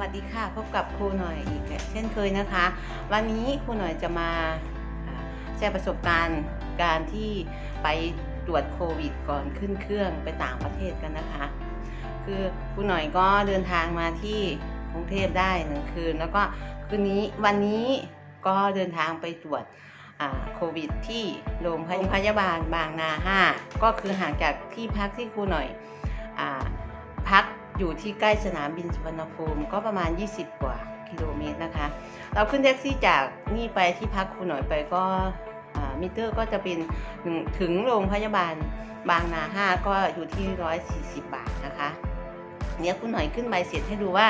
วัสดีค่ะพบกับครูหน่อยอีกเช่นเคยนะคะ วันนี้ครูหน่อยจะมาแชร์ประสบการณ์การที่ไปตรวจโควิดก่อนขึ้นเครื่องไปต่างประเทศกันนะคะ คือครูหน่อยก็เดินทางมาที่กรุงเทพได้หนึ่งคืน แล้วก็คืนนี้วันนี้ก็เดินทางไปตรวจโควิดที่โรงพยาบาลบางนา 5 ก็คือห่างจากที่พักที่ครูหน่อยอพัก อยู่ที่ใกล้สนามบินสุวรรณภูมิก็ประมาณ 20 กว่ากิโลเมตรนะคะ เราขึ้นแท็กซี่จากนี่ไปที่พักครูหน่อยไปก็มิเตอร์ก็จะเป็นถึงโรงพยาบาลบางนา5ก็อยู่ที่ 140 บาทนะคะเนี่ยคุณหน่อยขึ้นใบเสร็จให้ดูว่า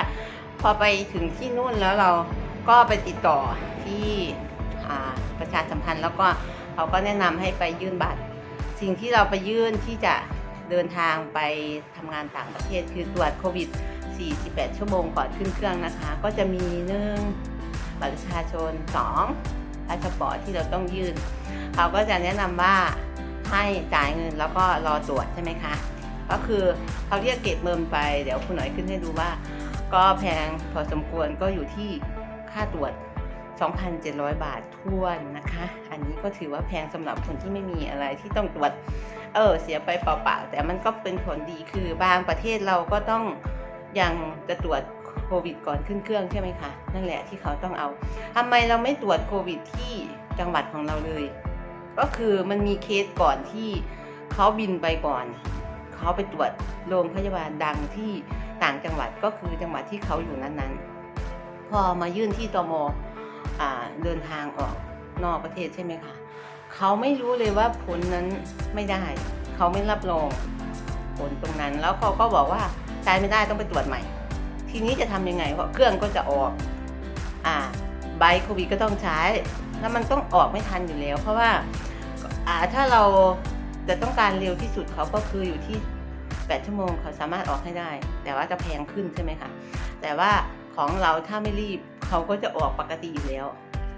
พอไปถึงที่นู่นแล้วเราก็ไปติดต่อที่ประชาสัมพันธ์ แล้วก็เขาก็แนะนำให้ไปยื่นบัตร สิ่งที่เราไปยื่นที่จะ เดินทางไปทำงานต่างประเทศคือตรวจโควิด 48 ชั่วโมงก่อนขึ้นเครื่องนะคะ ก็จะมีหนึ่งบัตรประชาชน2พาสปอร์ตที่เราต้องยื่นเขาก็จะแนะนำว่าให้จ่ายเงินแล้วก็รอตรวจใช่ไหมคะ ก็คือเขาเรียกเก็บเมิมไปเดี๋ยวคุณหน่อยขึ้นให้ดูว่า ก็แพงพอสมควรก็อยู่ที่ค่าตรวจ 2,700 บาทท้วนนะคะ อันนี้ก็ถือว่าแพงสำหรับคนที่ไม่มีอะไรที่ต้องตรวจ เออ เสียไปเปล่าๆ แต่มันก็เป็นผลดีคือบางประเทศเราก็ต้องยังจะตรวจโควิดก่อนขึ้นเครื่องใช่ไหมคะ นั่นแหละที่เขาต้องเอาทำไมเราไม่ตรวจโควิดที่จังหวัดของเราเลย ก็คือมันมีเคสก่อนที่เขาบินไปก่อน เขาไปตรวจโรงพยาบาลดังที่ต่างจังหวัดก็คือจังหวัดที่เขาอยู่นั้นๆ พอมายื่นที่ตมอ เดินทางออกนอกประเทศใช่ไหมคะเขาไม่รู้เลยว่าผลนั้นไม่ได้ เขาไม่รับรองผลตรงนั้น แล้วเขาก็บอกว่าใช้ไม่ได้ต้องไปตรวจใหม่ ทีนี้จะทำยังไงเพราะเครื่องก็จะออกอ่าใบโควิดก็ต้องใช้ แล้วมันต้องออกไม่ทันอยู่แล้ว เพราะว่าอ่าถ้าเราจะต้องการเร็วที่สุดเขาก็คืออยู่ที่ 8 ชั่วโมงเขาสามารถออกให้ได้ แต่ว่าจะแพงขึ้นใช่ไหมคะแต่ว่า ของเราถ้าไม่รีบเขาก็จะออกปกติอยู่แล้ว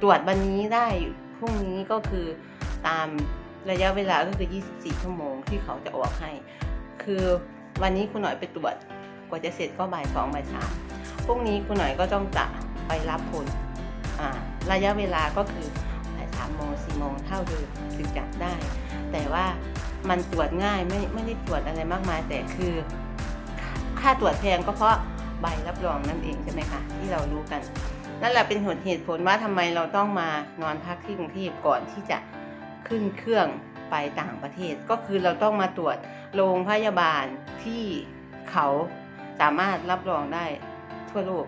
ตรวจวันนี้ได้พรุ่งนี้ก็คือตามระยะเวลาก็คือ 24 ชั่วโมงที่เขาจะออกให้ คือวันนี้คุณหน่อยไปตรวจกว่าจะเสร็จก็บ่ายสองบ่ายสามพรุ่งนี้คุณหน่อยก็ต้องจะไปรับผลระยะเวลาก็คือบ่ายสามโมงสี่โมงเท่าเดิมถึงจับได้ แต่ว่ามันตรวจง่ายไม่ไม่ได้ตรวจอะไรมากมาย แต่คือ ค่าตรวจแพงก็เพราะ ใบรับรองนั่นเองใช่ไหมคะที่เรารู้กันนั่นแหละเป็นเหตุเหตุผลว่าทำไมเราต้องมานอนพักที่กรุงเทพก่อนที่จะขึ้นเครื่องไปต่างประเทศ ก็คือเราต้องมาตรวจโรงพยาบาลที่เขาสามารถรับรองได้ทั่วโลก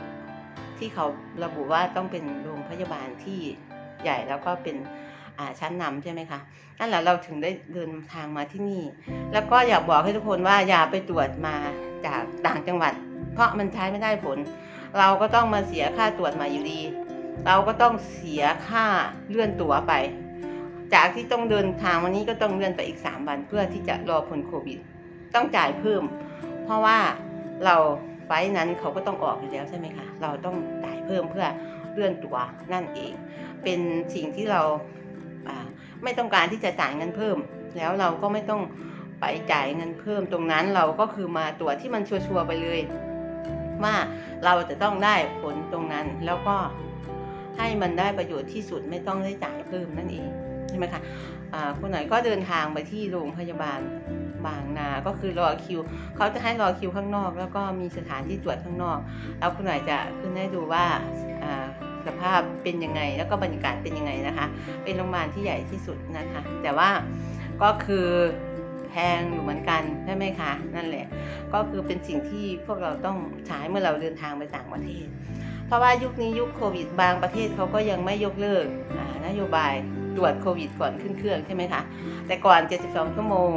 ที่เขาระบุว่าต้องเป็นโรงพยาบาลที่ใหญ่แล้วก็เป็นชั้นนำใช่ไหมคะนั่นแหละเราถึงได้เดินทางมาที่นี่ แล้วก็อยากบอกให้ทุกคนว่าอย่าไปตรวจมาจากต่างจังหวัด เพราะมันใช้ไม่ได้ผล เราก็ต้องมาเสียค่าตรวจมาอยู่ดี เราก็ต้องเสียค่าเลื่อนตั๋วไป จากที่ต้องเดินทางวันนี้ก็ต้องเลื่อนไปอีก 3 วันเพื่อที่จะรอผลโควิด ต้องจ่ายเพิ่ม เพราะว่าเราไฟล์นั้นเขาก็ต้องออกอยู่แล้วใช่ไหมคะ เราต้องจ่ายเพิ่มเพื่อเลื่อนตั๋วนั่นเอง เป็นสิ่งที่เราไม่ต้องการที่จะจ่ายเงินเพิ่ม แล้วเราก็ไม่ต้องไปจ่ายเงินเพิ่มตรงนั้นเราก็คือมาตรวที่มันชัวร์ๆไปเลย ว่าเราจะต้องได้ผลตรงนั้น แล้วก็ให้มันได้ประโยชน์ที่สุดไม่ต้องได้จ่ายเพิ่มนั่นเองใช่ไหมคะอ่าคุณหน่อยก็เดินทางไปที่โรงพยาบาลบางนา ก็คือรอคิว เขาจะให้รอคิวข้างนอก แล้วก็มีสถานที่ตรวจข้างนอก แล้วคุณหน่อยจะขึ้นให้ดูว่าสภาพเป็นยังไง แล้วก็บรรยากาศเป็นยังไงนะคะ เป็นโรงพยาบาลที่ใหญ่ที่สุดนะคะ แต่ว่าก็คือ แพงอยู่เหมือนกันใช่ไหมคะนั่นแหละก็คือเป็นสิ่งที่พวกเราต้องใช้เมื่อเราเดินทางไปต่างประเทศ เพราะว่ายุคนี้ยุคโควิดบางประเทศเขาก็ยังไม่ยกเลิกนโยบายตรวจโควิดก่อนขึ้นเครื่องใช่ไหมคะแต่ก่อน 72 ชั่วโมง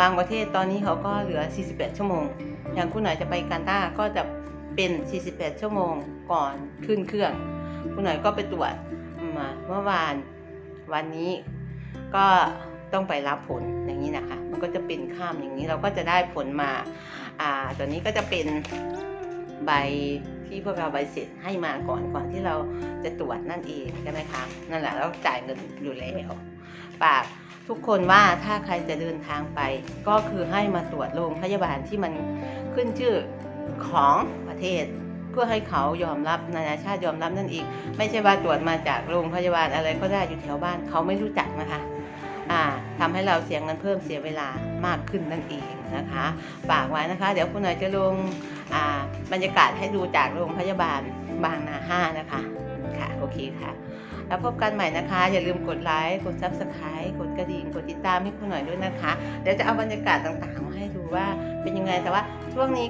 บางประเทศตอนนี้เขาก็เหลือ 48 ชั่วโมง อย่างคุณหน่อยจะไปกาตาร์ก็จะเป็น 48 ชั่วโมงก่อนขึ้นเครื่อง คุณหน่อยก็ไปตรวจมาเมื่อวานวันนี้ก็ต้องไปรับผลอย่างนี้นะคะ ก็จะเป็นข้ามอย่างนี้เราก็จะได้ผลมา อ่า ตัวนี้ก็จะเป็นใบที่พวกเราใบเสร็จให้มาก่อนก่อนที่เราจะตรวจนั่นเองใช่ไหมคะนั่นแหละเราจ่ายเงินอยู่แล้วฝากทุกคนว่าถ้าใครจะเดินทางไป ก็คือให้มาตรวจโรงพยาบาลที่มันขึ้นชื่อของประเทศ เพื่อให้เขายอมรับนานาชาติยอมรับนั่นเองไม่ใช่ว่าตรวจมาจากโรงพยาบาลอะไรก็ได้อยู่แถวบ้านเขาไม่รู้จักนะคะำให้เราเสียเงินเพิ่มเสียเวลามากขึ้นนั่นเองนะคะฝากไว้นะคะ เดี๋ยวคุณหน่อยจะลงบรรยากาศให้ดูจากโรงพยาบาลบางนาห้านะคะค่ะโอเคค่ะ แล้วพบกันใหม่นะคะ อย่าลืมกดไลค์กด subscribe กดกระดิ่งกดติดตามให้คุณหน่อยด้วยนะคะ เดี๋ยวจะเอาบรรยากาศต่างๆมาให้ดูว่าเป็นยังไงแต่ว่าช่วงนี้